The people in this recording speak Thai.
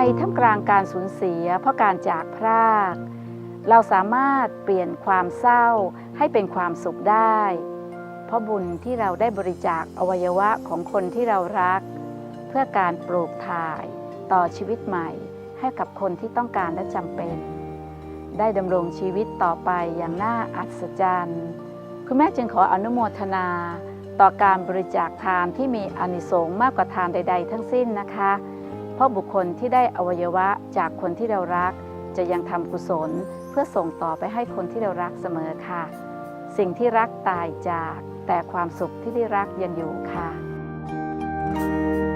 ท่ามกลางการสูญเสียเพราะการจากพราก เราสามารถเปลี่ยนความเศร้าให้เป็นความสุขได้ เพราะบุญที่เราได้บริจาคอวัยวะของคนที่เรารัก เพื่อการปลูกถ่ายต่อชีวิตใหม่ให้กับคนที่ต้องการและจำเป็น ได้ดำรงชีวิตต่อไปอย่างน่าอัศจรรย์ คุณแม่จึงขออนุโมทนาต่อการบริจาคทานที่มีอนิสงส์มากกว่าทานใด ๆ ทั้งสิ้นนะคะ ราะบุคคลที่ได้อวัยวะจากคนที่เรารัก จะยังทำกุศลเพื่อส่งต่อไปให้คนที่เรารักเสมอค่ะ สิ่งที่รักตายจาก แต่ความสุขที่ได้รักยังอยู่ค่ะ